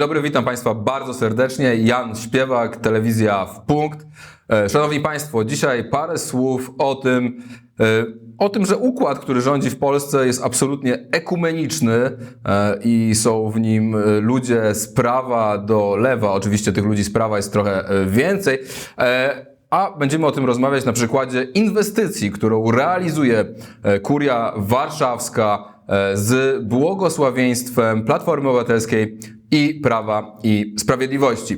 Dobry, witam Państwa bardzo serdecznie. Jan Śpiewak, telewizja w punkt. E, Szanowni Państwo, dzisiaj parę słów o tym, e, o tym, że układ, który rządzi w Polsce jest absolutnie ekumeniczny e, i są w nim ludzie z prawa do lewa. Oczywiście tych ludzi z prawa jest trochę więcej. A będziemy o tym rozmawiać na przykładzie inwestycji, którą realizuje Kuria Warszawska z błogosławieństwem Platformy Obywatelskiej i Prawa i Sprawiedliwości.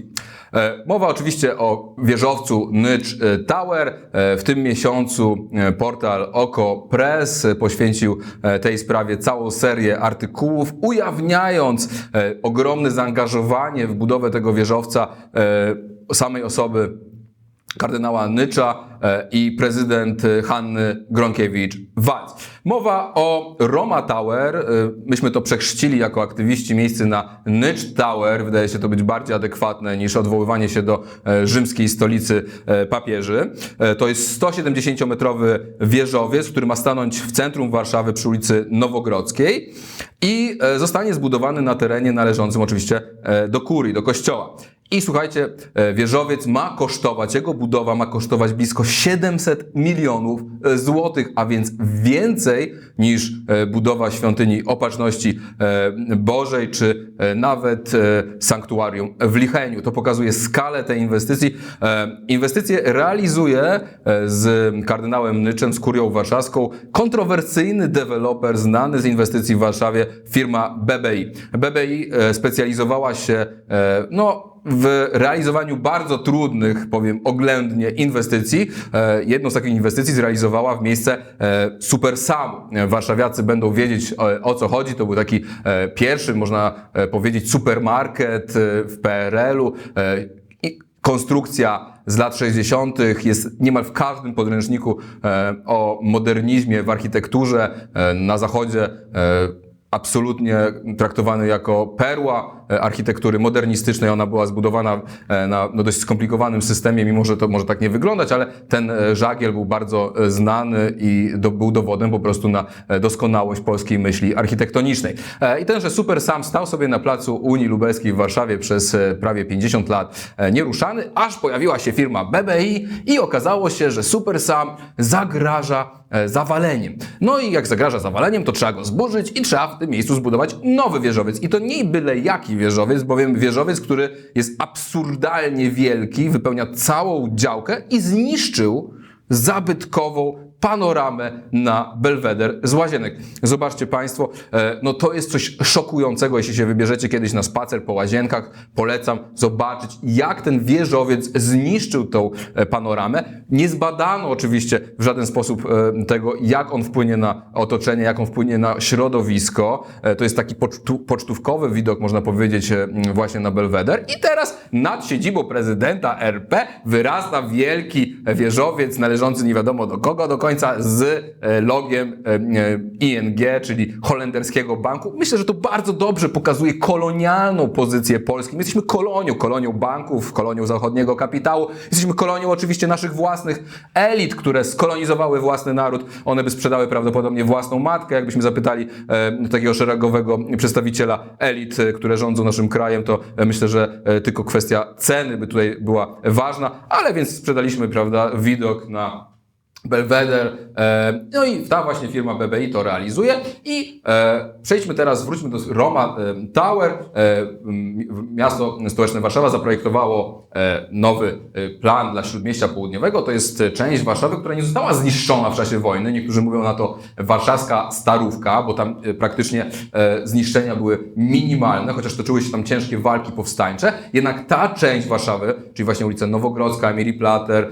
E, Mowa oczywiście o wieżowcu Nycz e, Tower. E, W tym miesiącu portal Oko Press poświęcił tej sprawie całą serię artykułów, ujawniając ogromne zaangażowanie w budowę tego wieżowca samej osoby kardynała Nycza e, i prezydent e, Hanny Gronkiewicz-Waltz. Mowa o Roma Tower. e, Myśmy to przechrzcili jako aktywiści miejsce na Nycz Tower. Wydaje się to być bardziej adekwatne niż odwoływanie się do rzymskiej stolicy papieży. To jest 170-metrowy wieżowiec, który ma stanąć w centrum Warszawy przy ulicy Nowogrodzkiej i zostanie zbudowany na terenie należącym oczywiście do kurii, do kościoła. I słuchajcie, e, wieżowiec ma kosztować, jego budowa ma kosztować blisko 700 milionów e, złotych, a więc więcej niż e, budowa świątyni Opatrzności Bożej, czy nawet sanktuarium w Licheniu. To pokazuje skalę tej inwestycji. Inwestycje realizuje z kardynałem Nyczem, z Kurią Warszawską, kontrowersyjny deweloper znany z inwestycji w Warszawie, firma BBI. BBI specjalizowała się, no, w realizowaniu bardzo trudnych, powiem oględnie, inwestycji. E, Jedną z takich inwestycji zrealizowała w miejsce e, Super Samu. E, Warszawiacy będą wiedzieć o, o co chodzi. To był taki e, pierwszy, można e, powiedzieć, supermarket e, w PRL-u. E, Konstrukcja z lat 60. jest niemal w każdym podręczniku e, o modernizmie w architekturze e, na zachodzie. E, absolutnie traktowany jako perła e, architektury modernistycznej. Ona była zbudowana e, na no, dość skomplikowanym systemie, mimo że to może tak nie wyglądać, ale ten e, żagiel był bardzo e, znany i do, był dowodem po prostu na e, doskonałość polskiej myśli architektonicznej. E, I tenże Super Sam stał sobie na placu Unii Lubelskiej w Warszawie przez e, prawie 50 lat e, nieruszany, aż pojawiła się firma BBI i okazało się, że Super Sam zagraża e, zawaleniem. No i jak zagraża zawaleniem, to trzeba go zburzyć i trzeba w tym miejscu zbudować nowy wieżowiec. I to nie byle jaki wieżowiec, bowiem wieżowiec, który jest absurdalnie wielki, wypełnia całą działkę i zniszczył zabytkową panoramę na Belweder z Łazienek. Zobaczcie Państwo, e, no to jest coś szokującego, jeśli się wybierzecie kiedyś na spacer po Łazienkach. Polecam zobaczyć, jak ten wieżowiec zniszczył tą e, panoramę. Nie zbadano oczywiście w żaden sposób e, tego, jak on wpłynie na otoczenie, jak on wpłynie na środowisko. To jest taki pocztówkowy widok, można powiedzieć, właśnie na Belweder. I teraz nad siedzibą prezydenta RP wyrasta wielki wieżowiec należący nie wiadomo do kogo do końca z e, logiem e, e, ING, czyli holenderskiego banku. Myślę, że to bardzo dobrze pokazuje kolonialną pozycję Polski. My jesteśmy kolonią, kolonią banków, kolonią zachodniego kapitału. Jesteśmy kolonią oczywiście naszych własnych elit, które skolonizowały własny naród. One by sprzedały prawdopodobnie własną matkę. Jakbyśmy zapytali takiego szeregowego przedstawiciela elit, które rządzą naszym krajem, to myślę, że tylko kwestia ceny by tutaj była ważna, ale więc sprzedaliśmy, prawda, widok na Belweder. E, no i ta właśnie firma BBI to realizuje. I e, przejdźmy teraz, wróćmy do Roma e, Tower. E, miasto stołeczne Warszawa zaprojektowało nowy plan dla Śródmieścia Południowego. To jest część Warszawy, która nie została zniszczona w czasie wojny. Niektórzy mówią na to warszawska starówka, bo tam praktycznie zniszczenia były minimalne, chociaż toczyły się tam ciężkie walki powstańcze. Jednak ta część Warszawy, czyli właśnie ulica Nowogrodzka, Emily Plater,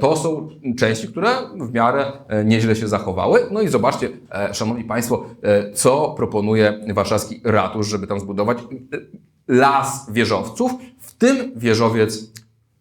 to są części, które w miarę e, nieźle się zachowały. No i zobaczcie, e, szanowni państwo, e, co proponuje warszawski ratusz, żeby tam zbudować las wieżowców, w tym wieżowiec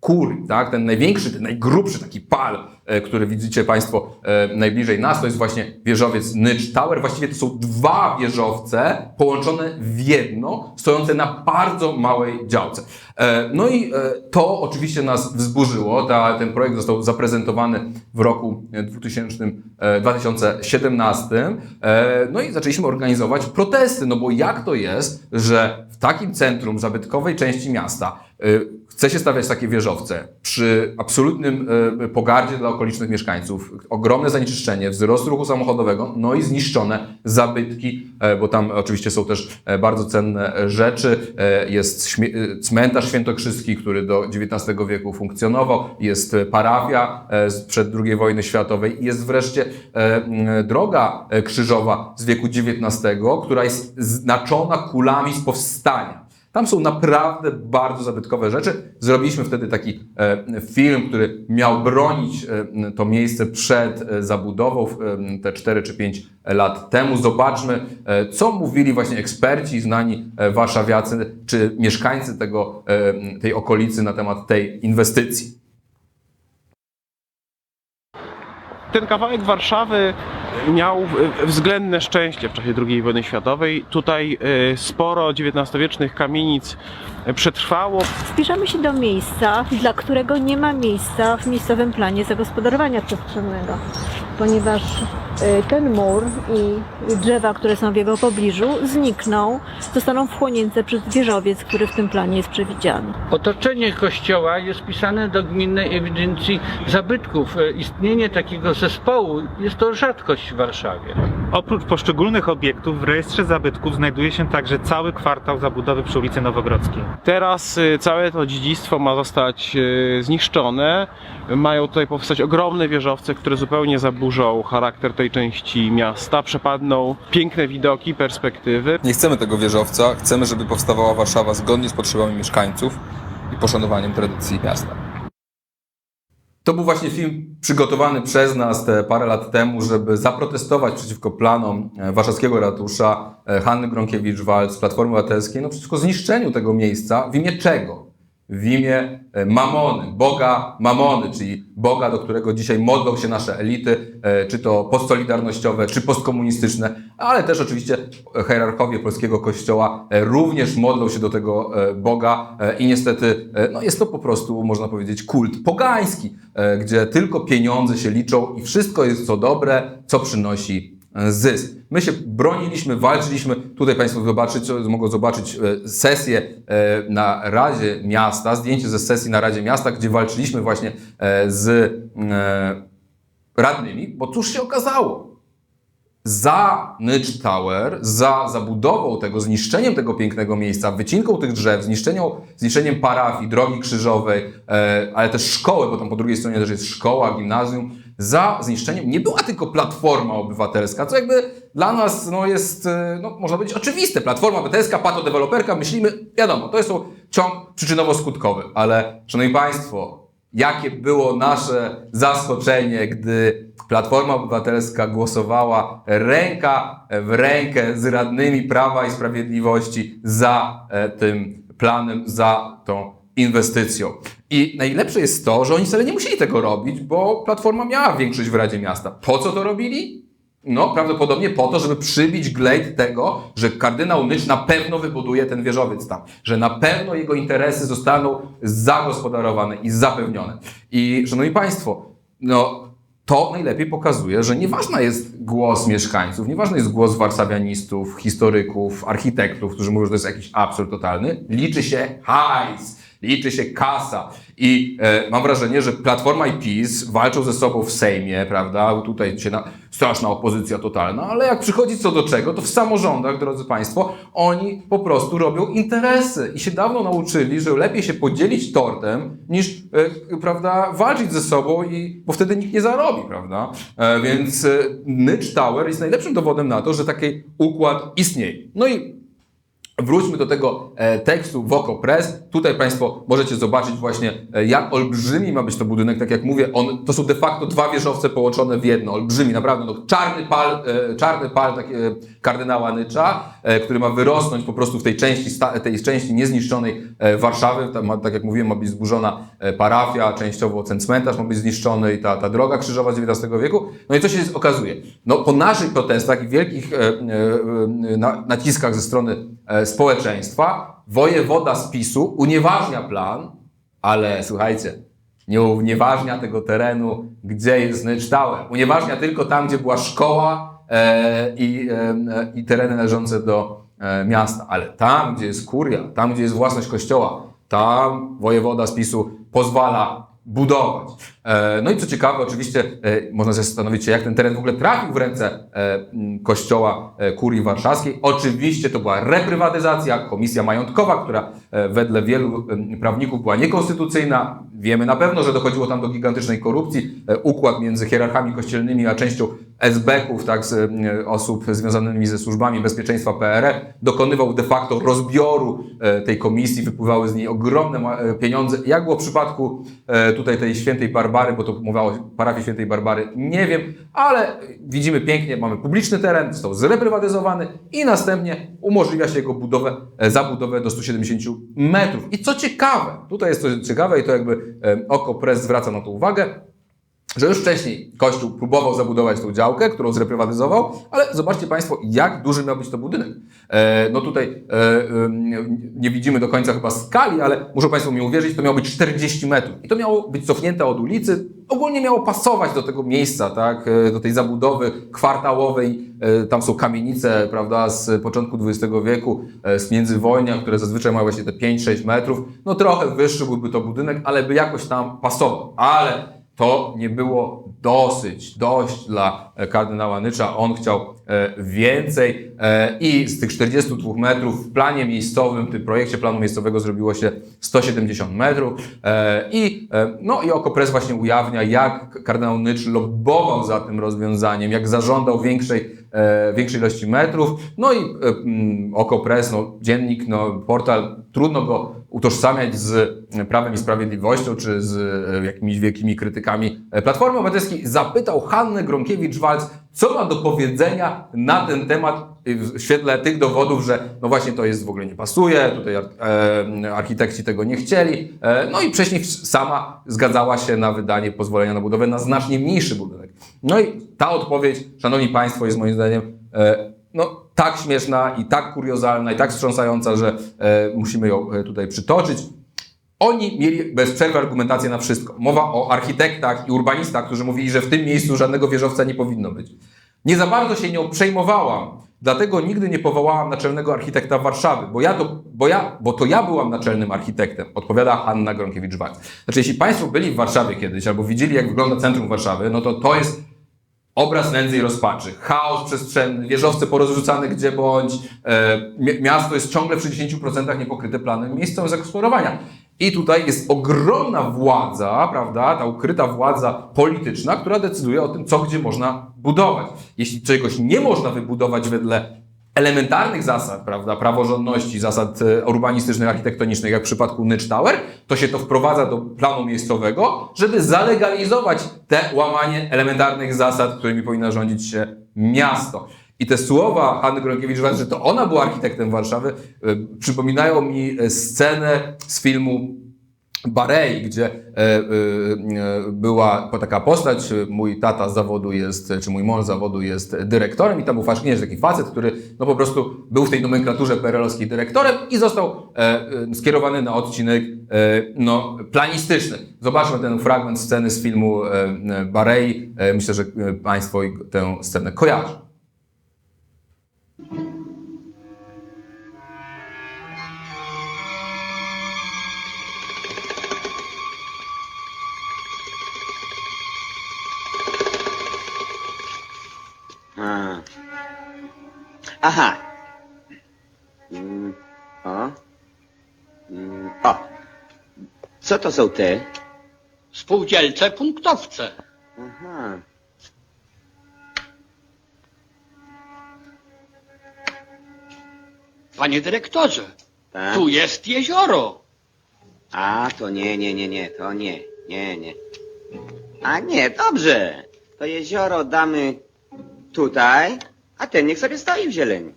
Kury, tak? Ten największy, ten najgrubszy taki pal, e, który widzicie Państwo e, najbliżej nas, to jest właśnie wieżowiec Nycz Tower. Właściwie to są dwa wieżowce połączone w jedno, stojące na bardzo małej działce. E, No i to oczywiście nas wzburzyło. Ta, ten projekt został zaprezentowany w roku 2000, e, 2017. E, No i zaczęliśmy organizować protesty, no bo jak to jest, że w takim centrum zabytkowej części miasta chce się stawiać takie wieżowce przy absolutnym y, pogardzie dla okolicznych mieszkańców, ogromne zanieczyszczenie, wzrost ruchu samochodowego, no i zniszczone zabytki, e, bo tam oczywiście są też e, bardzo cenne rzeczy. E, Jest cmentarz świętokrzyski, który do XIX wieku funkcjonował, jest parafia sprzed II wojny światowej jest wreszcie droga krzyżowa z wieku XIX, która jest znaczona kulami z powstania. Tam są naprawdę bardzo zabytkowe rzeczy. Zrobiliśmy wtedy taki e, film, który miał bronić e, to miejsce przed e, zabudową te 4 czy 5 lat temu. Zobaczmy, co mówili właśnie eksperci, znani warszawiacy czy mieszkańcy tego, tej okolicy na temat tej inwestycji. ten kawałek Warszawy miał e, względne szczęście w czasie II wojny światowej. Tutaj e, sporo XIX-wiecznych kamienic e, przetrwało. Zbliżamy się do miejsca, dla którego nie ma miejsca w miejscowym planie zagospodarowania przestrzennego, ponieważ ten mur i drzewa, które są w jego pobliżu, znikną, zostaną wchłonięte przez wieżowiec, który w tym planie jest przewidziany. Otoczenie kościoła jest wpisane do gminnej ewidencji zabytków. E, Istnienie takiego zespołu jest to rzadkość w Warszawie. Oprócz poszczególnych obiektów w rejestrze zabytków znajduje się także cały kwartał zabudowy przy ulicy Nowogrodzkiej. Teraz e, całe to dziedzictwo ma zostać e, zniszczone. Mają tutaj powstać ogromne wieżowce, które zupełnie zaburzą charakter tej części miasta. Przepadną piękne widoki, perspektywy. Nie chcemy tego wieżowca, chcemy, żeby powstawała Warszawa zgodnie z potrzebami mieszkańców i poszanowaniem tradycji miasta. To był właśnie film przygotowany przez nas te parę lat temu, żeby zaprotestować przeciwko planom e, warszawskiego ratusza, e, Hanny Gronkiewicz-Waltz, Platformy Obywatelskiej, no przeciwko zniszczeniu tego miejsca. W imię czego? W imię e, mamony, Boga mamony, czyli Boga, do którego dzisiaj modlą się nasze elity, e, czy to postsolidarnościowe, czy postkomunistyczne, ale też oczywiście hierarchowie polskiego kościoła e, również modlą się do tego Boga i niestety no jest to po prostu, można powiedzieć, kult pogański, gdzie tylko pieniądze się liczą i wszystko jest co dobre, co przynosi zysk. My się broniliśmy, walczyliśmy. Tutaj Państwo zobaczyć, mogą zobaczyć e, sesję e, na Radzie Miasta, zdjęcie ze sesji na Radzie Miasta, gdzie walczyliśmy właśnie e, z radnymi, bo cóż się okazało? za Nycz Tower, za zabudową tego, zniszczeniem tego pięknego miejsca, wycinką tych drzew, zniszczeniem, zniszczeniem parafii, drogi krzyżowej, ale też szkoły, bo tam po drugiej stronie też jest szkoła, gimnazjum, za zniszczeniem nie była tylko Platforma Obywatelska, co jakby dla nas no, jest, e, no, można powiedzieć, oczywiste. Platforma Obywatelska, patodeweloperka, myślimy, wiadomo, to jest ciąg przyczynowo-skutkowy, ale Szanowni Państwo, jakie było nasze zaskoczenie, gdy Platforma Obywatelska głosowała ręka w rękę z radnymi Prawa i Sprawiedliwości za e, tym planem, za tą inwestycją. I najlepsze jest to, że oni wcale nie musieli tego robić, bo Platforma miała większość w Radzie Miasta. Po co to robili? No, prawdopodobnie po to, żeby przybić glejt tego, że kardynał Nycz na pewno wybuduje ten wieżowiec tam, że na pewno jego interesy zostaną zagospodarowane i zapewnione. I, szanowni państwo, no, to najlepiej pokazuje, że nieważna jest głos mieszkańców, nieważny jest głos warszawianistów, historyków, architektów, którzy mówią, że to jest jakiś absurd totalny. Liczy się hajs, liczy się kasa. I e, mam wrażenie, że Platforma i PiS walczą ze sobą w Sejmie, prawda? Tutaj się na, straszna opozycja totalna, ale jak przychodzi co do czego, to w samorządach, drodzy Państwo, oni po prostu robią interesy i się dawno nauczyli, że lepiej się podzielić tortem, niż, e, prawda, walczyć ze sobą, i, bo wtedy nikt nie zarobi, prawda? E, więc e, Nycz Tower jest najlepszym dowodem na to, że taki układ istnieje. No i Wróćmy do tego e, tekstu Woko Press. Tutaj Państwo możecie zobaczyć właśnie, e, jak olbrzymi ma być to budynek. Tak jak mówię, on, to są de facto dwa wieżowce połączone w jedno. Olbrzymi, naprawdę. No, czarny pal, e, czarny pal taki, e, kardynała Nycza, który ma wyrosnąć po prostu w tej części, tej części niezniszczonej Warszawy. Tam, tak jak mówiłem, ma być zburzona parafia, częściowo ten cmentarz ma być zniszczony i ta, ta droga krzyżowa z XIX wieku. No i co się okazuje? No, po naszych protestach i wielkich na, naciskach ze strony społeczeństwa, wojewoda z PiSu unieważnia plan, ale słuchajcie, nie unieważnia tego terenu, gdzie jest Nycz Tower. Unieważnia tylko tam, gdzie była szkoła e, i, e, i tereny należące do e, miasta. Ale tam, gdzie jest kuria, tam, gdzie jest własność kościoła, tam wojewoda z PiSu pozwala budować. E, No i co ciekawe, oczywiście e, można zastanowić się, jak ten teren w ogóle trafił w ręce e, kościoła kurii warszawskiej. Oczywiście to była reprywatyzacja, komisja majątkowa, która wedle wielu prawników była niekonstytucyjna. Wiemy na pewno, że dochodziło tam do gigantycznej korupcji. Układ między hierarchami kościelnymi a częścią SB-ków, tak, z, osób związanymi ze służbami bezpieczeństwa PRL, dokonywał de facto rozbioru tej komisji, wypływały z niej ogromne pieniądze. Jak było w przypadku tutaj tej świętej Barbary, bo to mówiło o parafii świętej Barbary, nie wiem, ale widzimy pięknie, mamy publiczny teren, został zreprywatyzowany i następnie umożliwia się jego budowę, e, zabudowę do 170 metrów. I co ciekawe, tutaj jest coś ciekawe i to jakby e, oko press zwraca na to uwagę, że już wcześniej Kościół próbował zabudować tą działkę, którą zreprywatyzował, ale zobaczcie Państwo, jak duży miał być to budynek. E, no tutaj e, em, nie widzimy do końca chyba skali, ale muszą Państwo mi uwierzyć, to miało być 40 metrów. I to miało być cofnięte od ulicy, ogólnie miało pasować do tego miejsca, tak, e, do tej zabudowy kwartałowej. E, Tam są kamienice, prawda, z początku XX wieku, e, z międzywojnia, które zazwyczaj mają właśnie te 5-6 metrów. No trochę wyższy byłby to budynek, ale by jakoś tam pasował. Ale to nie było dosyć, dość dla e, kardynała Nycza. On chciał e, więcej e, i z tych 42 metrów w planie miejscowym, w tym projekcie planu miejscowego zrobiło się 170 metrów i, no i Okopres właśnie ujawnia, jak kardynał Nycz lobbował za tym rozwiązaniem, jak zażądał większej, większej ilości metrów. No i e, mm, Okopres, no, dziennik, no, portal, trudno go utożsamiać z Prawem i Sprawiedliwością, czy z e, jakimiś wielkimi krytykami e, Platformy Obywatelskiej, zapytał Hannę Gronkiewicz-Walc, co ma do powiedzenia na ten temat y, w świetle tych dowodów, że no właśnie to jest w ogóle nie pasuje, tutaj e, architekci tego nie chcieli. E, no i wcześniej sama zgadzała się na wydanie pozwolenia na budowę na znacznie mniejszy budynek. No i ta odpowiedź, szanowni państwo, jest moim zdaniem e, no, tak śmieszna i tak kuriozalna i tak wstrząsająca, że musimy ją tutaj przytoczyć. Oni mieli bez przerwy argumentację na wszystko. Mowa o architektach i urbanistach, którzy mówili, że w tym miejscu żadnego wieżowca nie powinno być. Nie za bardzo się nią przejmowałam, dlatego nigdy nie powołałam naczelnego architekta Warszawy, bo ja to, bo ja, bo to ja byłam naczelnym architektem, odpowiada Hanna Gronkiewicz-Walc. Znaczy, jeśli Państwo byli w Warszawie kiedyś albo widzieli, jak wygląda centrum Warszawy, no to to jest obraz nędzy i rozpaczy, chaos przestrzenny, wieżowce porozrzucane gdzie bądź, e, mi- miasto jest ciągle przy 10% niepokryte planem miejscowym zagospodarowania. I tutaj jest ogromna władza, prawda, ta ukryta władza polityczna, która decyduje o tym, co gdzie można budować. Jeśli czegoś nie można wybudować wedle elementarnych zasad, prawda, praworządności, zasad e, urbanistycznych, architektonicznych, jak w przypadku Nycz Tower, to się to wprowadza do planu miejscowego, żeby zalegalizować te łamanie elementarnych zasad, którymi powinno rządzić się miasto. I te słowa Hanny Gronkiewicz, że to ona była architektem Warszawy, e, przypominają mi e, scenę z filmu Barei, gdzie e, była taka postać, mój tata z zawodu jest, czy mój mąż z zawodu jest dyrektorem i tam był faszkinie, taki facet, który no po prostu był w tej nomenklaturze PRL-owskiej dyrektorem i został skierowany na odcinek no, planistyczny. Zobaczmy ten fragment sceny z filmu Barei. Myślę, że Państwo tę scenę kojarzą. Aha. Mm, o. Mm, o. Co to są te? Spółdzielce, punktowce. Aha. Panie dyrektorze, Tak? tu jest jezioro. A, to nie, nie, nie, nie, to nie, nie, nie. A nie, dobrze. To jezioro damy tutaj, a ten niech sobie stoi w zieleni.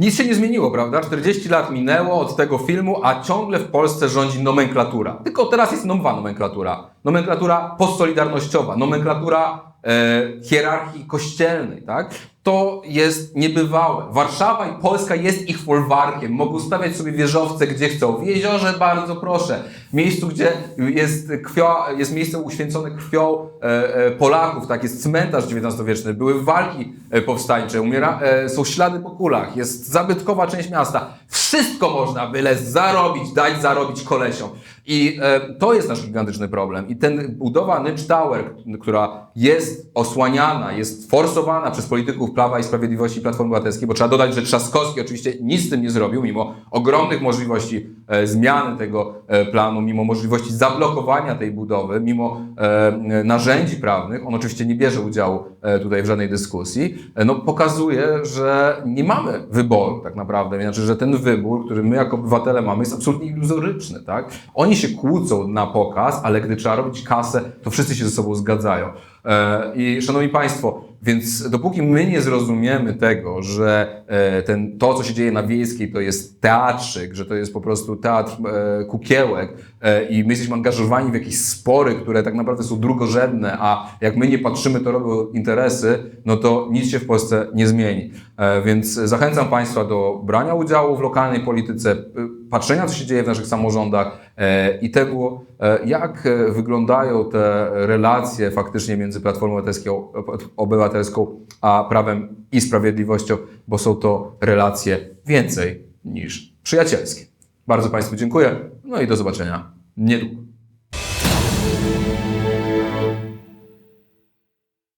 Nic się nie zmieniło, prawda? 40 lat minęło od tego filmu, a ciągle w Polsce rządzi nomenklatura. Tylko teraz jest nowa nomenklatura. Nomenklatura postsolidarnościowa, nomenklatura e, hierarchii kościelnej, tak? To jest niebywałe. Warszawa i Polska jest ich folwarkiem. Mogą stawiać sobie wieżowce, gdzie chcą. W jeziorze bardzo proszę. W miejscu, gdzie jest, jest miejsce uświęcone krwią e, e, Polaków, tak? Jest cmentarz XIX-wieczny, były walki e, powstańcze, umiera, są ślady po kulach, jest zabytkowa część miasta. Wszystko można byle zarobić, dać zarobić kolesiom. I e, to jest nasz gigantyczny problem. I ten budowa Nycz Tower, która jest osłaniana, jest forsowana przez polityków Prawa i Sprawiedliwości i Platformy Obywatelskiej, bo trzeba dodać, że Trzaskowski oczywiście nic z tym nie zrobił, mimo ogromnych możliwości e, zmiany tego e, planu, mimo możliwości zablokowania tej budowy, mimo e, narzędzi prawnych, on oczywiście nie bierze udziału e, tutaj w żadnej dyskusji, e, no pokazuje, że nie mamy wyboru tak naprawdę, znaczy, że ten wybór, który my jako obywatele mamy jest absolutnie iluzoryczny, tak? Oni się kłócą na pokaz, ale gdy trzeba robić kasę, to wszyscy się ze sobą zgadzają. E, I szanowni państwo, więc dopóki my nie zrozumiemy tego, że e, ten, to, co się dzieje na Wiejskiej, to jest teatrzyk, że to jest po prostu teatr e, kukiełek i my jesteśmy angażowani w jakieś spory, które tak naprawdę są drugorzędne, a jak my nie patrzymy, to robią interesy, no to nic się w Polsce nie zmieni. Więc zachęcam Państwa do brania udziału w lokalnej polityce, patrzenia, co się dzieje w naszych samorządach e, i tego, e, jak e, wyglądają te relacje faktycznie między Platformą Obywatelską, Obywatelską a Prawem i Sprawiedliwością, bo są to relacje więcej niż przyjacielskie. Bardzo Państwu dziękuję, no i do zobaczenia niedługo.